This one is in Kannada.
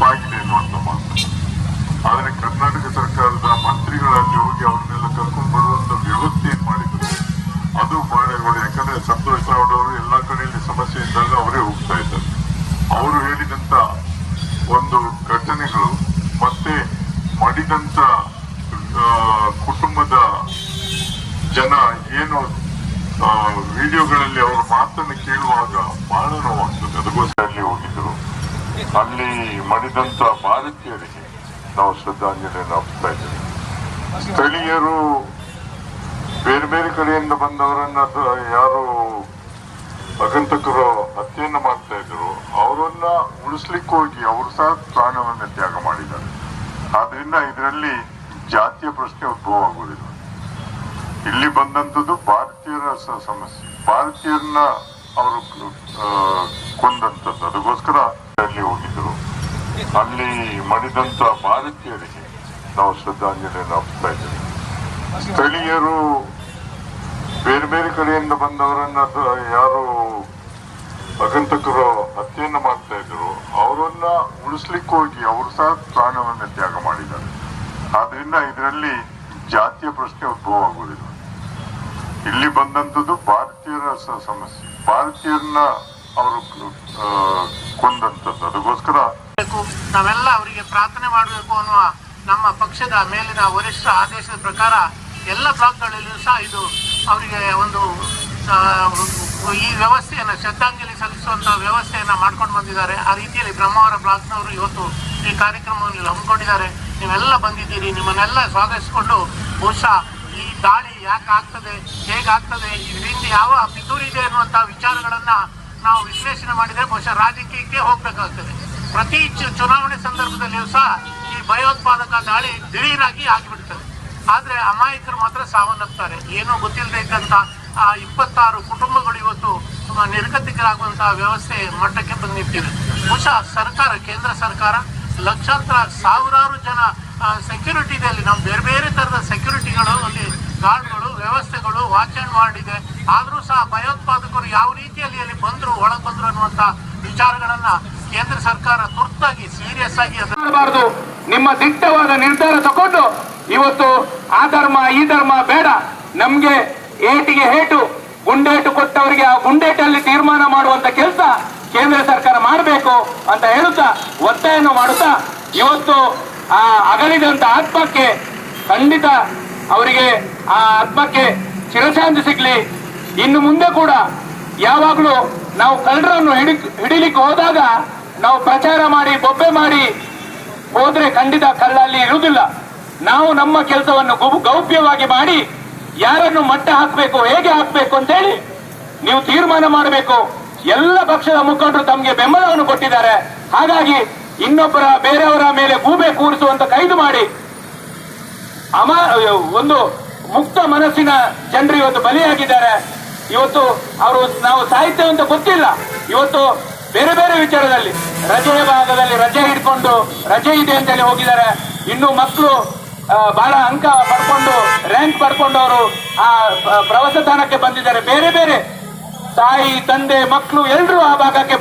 ಪಾಯಿಂಟ್ ಏನು ಅಂತ ಮಾತ್ರ ಆದರೆ ಕರ್ನಾಟಕ ಸರ್ಕಾರದ ಮಂತ್ರಿಗಳಲ್ಲಿ ಹೋಗಿ ಅವ್ರನ್ನೆಲ್ಲ ಕರ್ಕೊಂಡು ಬರುವಂತ ವ್ಯವಸ್ಥೆ ಏನ್ ಮಾಡಿದ್ರು? ಅದು ಬಹಳ ಒಳ್ಳೆ ಯಾಕಂದ್ರೆ ಸಂತೋಷ್ ಅವರು ಎಲ್ಲಾ ಕಡೆಯಲ್ಲಿ ಸಮಸ್ಯೆ ಇದ್ದಾಗ ಅವರೇ ಹೋಗ್ತಾ ಇದ್ದಾರೆ. ಅವರು ಹೇಳಿದಂತ ಒಂದು ಘಟನೆಗಳು ಮತ್ತೆ ಮಾಡಿದಂತ ಕುಟುಂಬದ ಜನ ಏನು ವಿಡಿಯೋಗಳಲ್ಲಿ ಅವರ ಮಾತನ್ನು ಕೇಳುವಾಗ ಬಹಳ ನೋವಾಗ್ತದೆ. ಅದಕ್ಕೋಸ್ಕರ ಅಲ್ಲಿ ಮಡಿದಂತ ಭಾರತೀಯರಿಗೆ ನಾವು ಶ್ರದ್ಧಾಂಜಲಿಯನ್ನು ಅರ್ಪಿಸ್ತಾ ಇದ್ದೇವೆ. ಸ್ಥಳೀಯರು ಬೇರೆ ಬೇರೆ ಕಡೆಯಿಂದ ಬಂದವರನ್ನ ಯಾರು ಆಗಂತಕರು ಹತ್ಯೆಯನ್ನು ಮಾಡ್ತಾ ಇದ್ರು, ಅವರನ್ನ ಉಳಿಸ್ಲಿಕ್ಕೆ ಹೋಗಿ ಅವರು ಸಹ ಪ್ರಾಣವನ್ನ ತ್ಯಾಗ ಮಾಡಿದ್ದಾರೆ. ಆದ್ರಿಂದ ಇದರಲ್ಲಿ ಜಾತಿಯ ಪ್ರಶ್ನೆ ಉದ್ಭವ ಆಗುವುದಿಲ್ಲ ಇಲ್ಲಿ ಬಂದಂತದ್ದು ಭಾರತೀಯರ ಸಮಸ್ಯೆ. ಭಾರತೀಯರನ್ನ ಅವರು ಕೊಂದಂತದ್ದು. ಅದಕ್ಕೋಸ್ಕರ ಅಲ್ಲಿ ಹೋಗಿದ್ರು ಅಲ್ಲಿ ಮಡಿದಂತ ಭಾರತೀಯರಿಗೆ ನಾವು ಶ್ರದ್ಧಾಂಜಲಿಯನ್ನು ಅರ್ಪಿಸ್ತಾ ಇದ್ದೇವೆ. ಸ್ಥಳೀಯರು ಬೇರೆ ಬೇರೆ ಕಡೆಯಿಂದ ಬಂದವರನ್ನ ಯಾರು ಆಗಂತಕರು ಹತ್ಯೆಯನ್ನು ಮಾಡ್ತಾ ಇದ್ರು ಅವರನ್ನ ಉಳಿಸ್ಲಿಕ್ಕೆ ಹೋಗಿ ಅವರು ಸಹ ಪ್ರಾಣವನ್ನ ತ್ಯಾಗ ಮಾಡಿದ್ದಾರೆ. ಆದ್ರಿಂದ ಇದರಲ್ಲಿ ಜಾತಿಯ ಪ್ರಶ್ನೆ ಉದ್ಭವ ಆಗುವುದಿಲ್ಲ ಇಲ್ಲಿ ಬಂದಂತದ್ದು ಭಾರತೀಯರ ಸಮಸ್ಯೆ. ಭಾರತೀಯರನ್ನ ಅವರು ಕೊಂದಂಥದ್ದು. ಅದಕ್ಕೋಸ್ಕರ ನಾವೆಲ್ಲ ಅವರಿಗೆ ಪ್ರಾರ್ಥನೆ ಮಾಡಬೇಕು ಅನ್ನುವ ನಮ್ಮ ಪಕ್ಷದ ಮೇಲಿನ ವರಿಷ್ಠ ಆದೇಶದ ಪ್ರಕಾರ ಎಲ್ಲ ಬ್ಲಾಕ್ಗಳಲ್ಲಿಯೂ ಸಹ ಇದು ಅವರಿಗೆ ಒಂದು ಈ ವ್ಯವಸ್ಥೆಯನ್ನು ಶ್ರದ್ಧಾಂಜಲಿ ಸಲ್ಲಿಸುವಂಥ ವ್ಯವಸ್ಥೆಯನ್ನ ಮಾಡ್ಕೊಂಡು ಬಂದಿದ್ದಾರೆ. ಆ ರೀತಿಯಲ್ಲಿ ಬ್ರಹ್ಮಾವರ ಬ್ಲಾಕ್ನವರು ಇವತ್ತು ಈ ಕಾರ್ಯಕ್ರಮವನ್ನು ಹಮ್ಮಿಕೊಂಡಿದ್ದಾರೆ. ನೀವೆಲ್ಲ ಬಂದಿದ್ದೀರಿ. ನಿಮ್ಮನ್ನೆಲ್ಲ ಸ್ವಾಗತಿಸಿಕೊಂಡು ಬಹುಶಃ ಈ ದಾಳಿ ಯಾಕೆ ಆಗ್ತದೆ ಹೇಗಾಗ್ತದೆ ಇದರಿಂದ ಯಾವ ಪಿತೂರಿ ಇದೆ ಅನ್ನುವಂತಹ ವಿಚಾರಗಳನ್ನ ನಾವು ವಿಶ್ಲೇಷಣೆ ಮಾಡಿದರೆ ಬಹುಶಃ ರಾಜಕೀಯಕ್ಕೆ ಹೋಗಬೇಕಾಗ್ತದೆ. ಪ್ರತಿ ಚುನಾವಣೆ ಸಂದರ್ಭದಲ್ಲಿಯೂ ಸಹ ಈ ಭಯೋತ್ಪಾದಕ ದಾಳಿ ದಿಢೀರಾಗಿ ಆಗಿಬಿಡ್ತದೆ. ಆದ್ರೆ ಅಮಾಯಕರು ಮಾತ್ರ ಸಾವನ್ನಪ್ತಾರೆ. ಏನೂ ಗೊತ್ತಿಲ್ಲದೆ ಇದ್ದಂತ ಆ ಇಪ್ಪತ್ತಾರು ಕುಟುಂಬಗಳು ಇವತ್ತು ನಿರ್ಗತಿಕರಾಗುವಂತಹ ವ್ಯವಸ್ಥೆ ಮಟ್ಟಕ್ಕೆ ಬಂದು ನಿಂತಿದೆ ಬಹುಶಃ ಸರ್ಕಾರ, ಕೇಂದ್ರ ಸರ್ಕಾರ ಲಕ್ಷಾಂತರ ಸಾವಿರಾರು ಜನ ಸೆಕ್ಯೂರಿಟಿ ಇದೆ ಅಲ್ಲಿ. ನಾವು ಬೇರೆ ಬೇರೆ ತರದ ಸೆಕ್ಯೂರಿಟಿಗಳು ಗಾರ್ಡ್ಗಳು, ವ್ಯವಸ್ಥೆಗಳು ವಾಚ್ ಅಂಡ್ ವಾರ್ಡ್ ಆದರೂ ಸಹ ಭಯೋತ್ಪಾದಕರು ಯಾವ ರೀತಿಯಲ್ಲಿ ಅಲ್ಲಿ ಬಂದ್ರು, ಒಳಗೆ ಬಂದ್ರು ಅನ್ನುವಂತ ವಿಚಾರಗಳನ್ನ ಕೇಂದ್ರ ಸರ್ಕಾರ ತುರ್ತಾಗಿ ಸೀರಿಯಸ್ ಆಗಿ ಮಾಡಬಾರ್ದು. ನಿಮ್ಮ ದಿಟ್ಟವಾದ ನಿರ್ಧಾರ ತಗೊಂಡು ಇವತ್ತು ಆ ಧರ್ಮ, ಈ ಧರ್ಮ ಬೇಡ. ನಮ್ಗೆ ಏಟಿಗೆ ಹೇಟು, ಗುಂಡೇಟು ಕೊಟ್ಟವರಿಗೆ ಆ ಗುಂಡೇಟಲ್ಲಿ ತೀರ್ಮಾನ ಮಾಡುವಂತ ಕೆಲಸ ಕೇಂದ್ರ ಸರ್ಕಾರ ಮಾಡಬೇಕು ಅಂತ ಹೇಳುತ್ತಾ ಒತ್ತಾಯವನ್ನು ಮಾಡುತ್ತಾ, ಇವತ್ತು ಆ ಅಗಲಿದಂತ ಆತ್ಮಕ್ಕೆ ಖಂಡಿತ ಅವರಿಗೆ ಆ ಆತ್ಮಕ್ಕೆ ಚಿರಶಾಂತಿ ಸಿಗ್ಲಿ. ಇನ್ನು ಮುಂದೆ ಕೂಡ ಯಾವಾಗಲೂ ನಾವು ಕಳ್ಳರನ್ನು ಹಿಡಿ, ಹಿಡಿಲಿಕ್ಕೆ ಹೋದಾಗ ನಾವು ಪ್ರಚಾರ ಮಾಡಿ, ಬೊಬ್ಬೆ ಮಾಡಿ ಹೋದ್ರೆ ಖಂಡಿತ ಕಳ್ಳ ಅಲ್ಲಿ ಇರುವುದಿಲ್ಲ. ನಾವು ನಮ್ಮ ಕೆಲಸವನ್ನು ಗೌಪ್ಯವಾಗಿ ಮಾಡಿ ಯಾರನ್ನು ಮಟ್ಟ ಹಾಕಬೇಕು, ಹೇಗೆ ಹಾಕಬೇಕು ಅಂತೇಳಿ ನೀವು ತೀರ್ಮಾನ ಮಾಡಬೇಕು. ಎಲ್ಲ ಪಕ್ಷದ ಮುಖಂಡರು ತಮಗೆ ಬೆಂಬಲವನ್ನು ಕೊಟ್ಟಿದ್ದಾರೆ. ಹಾಗಾಗಿ ಇನ್ನೊಬ್ಬರ, ಬೇರೆಯವರ ಮೇಲೆ ಗೂಬೆ ಕೂರಿಸುವಂತ ಕೈದು ಮಾಡಿ ಅಮ ಒಂದು ಮುಕ್ತ ಮನಸ್ಸಿನ ಜನರು ಇವತ್ತು ಬಲಿಯಾಗಿದ್ದಾರೆ. ಇವತ್ತು ಅವರು ನಾವು ಸಾಹಿತ್ಯ ಅಂತ ಗೊತ್ತಿಲ್ಲ. ಇವತ್ತು ಬೇರೆ ಬೇರೆ ವಿಚಾರದಲ್ಲಿ ರಜೆಯ ಭಾಗದಲ್ಲಿ ರಜೆ ಹಿಡ್ಕೊಂಡು ರಜೆ ಇದೆ ಅಂತೇಳಿ ಹೋಗಿದ್ದಾರೆ. ಇನ್ನು ಮಕ್ಕಳು ಬಹಳ ಅಂಕ ಪಡ್ಕೊಂಡು ರ್ಯಾಂಕ್ ಪಡ್ಕೊಂಡು ಅವರು ಆ, ಪ್ರವಾಸ ತಾಣಕ್ಕೆ ಬಂದಿದ್ದಾರೆ. ಬೇರೆ ಬೇರೆ ತಾಯಿ ತಂದೆ ಮಕ್ಕಳು ಎಲ್ಲರೂ ಆ ಭಾಗಕ್ಕೆ